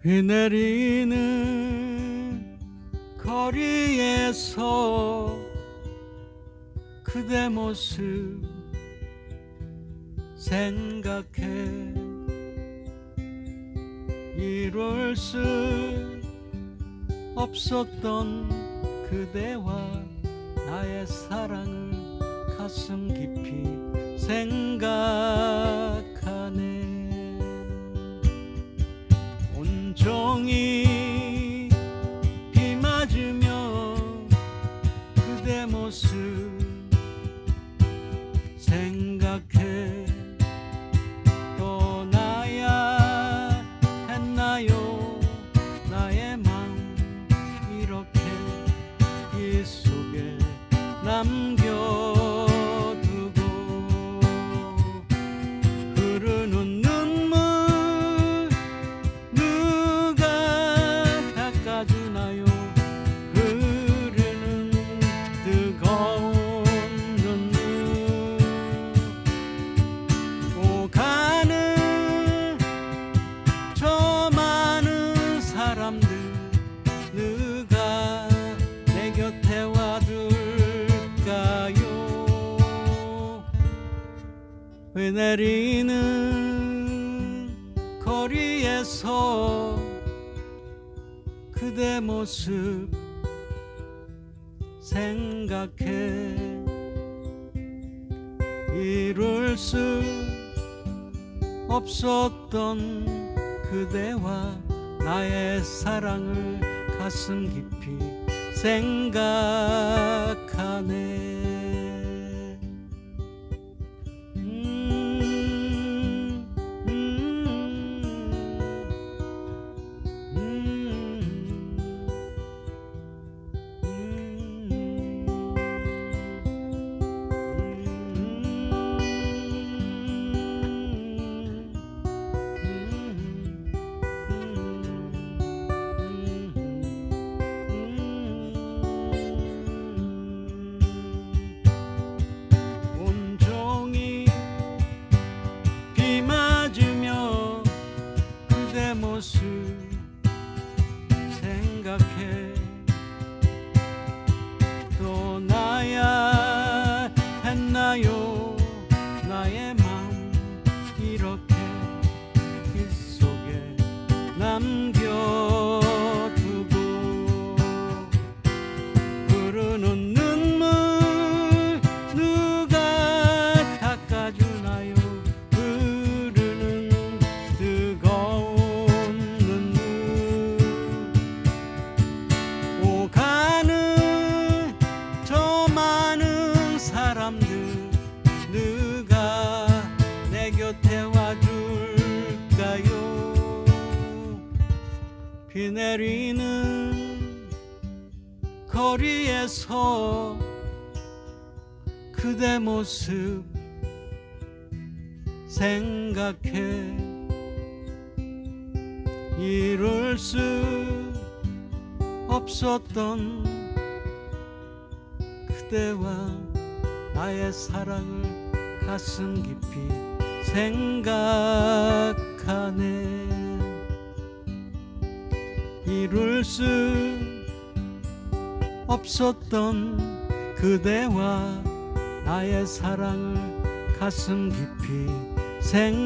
비 내리는 거리에서 그대 모습 생각해. 이룰 수 없었던 그대와 나의 사랑을 가슴 깊이 생각하네. 온종일 비 맞으며 그대 모습 생각해 떠나야 했나요? 나의 맘 이렇게 이 속에 남 왜 내리는 거리에서 그대 모습 생각해 이룰 수 없었던 그대와 나의 사랑을 가슴 깊이 생각하네 모습 생각해. 떠 곁에 와줄까요? 비 내리는 거리에서 그대 모습 생각해. 이룰 수 없었던 그대와 나의 사랑을 가슴 깊이 생각하네. 이룰 수 없었던 그대와 나의 사랑을 가슴 깊이 생각하네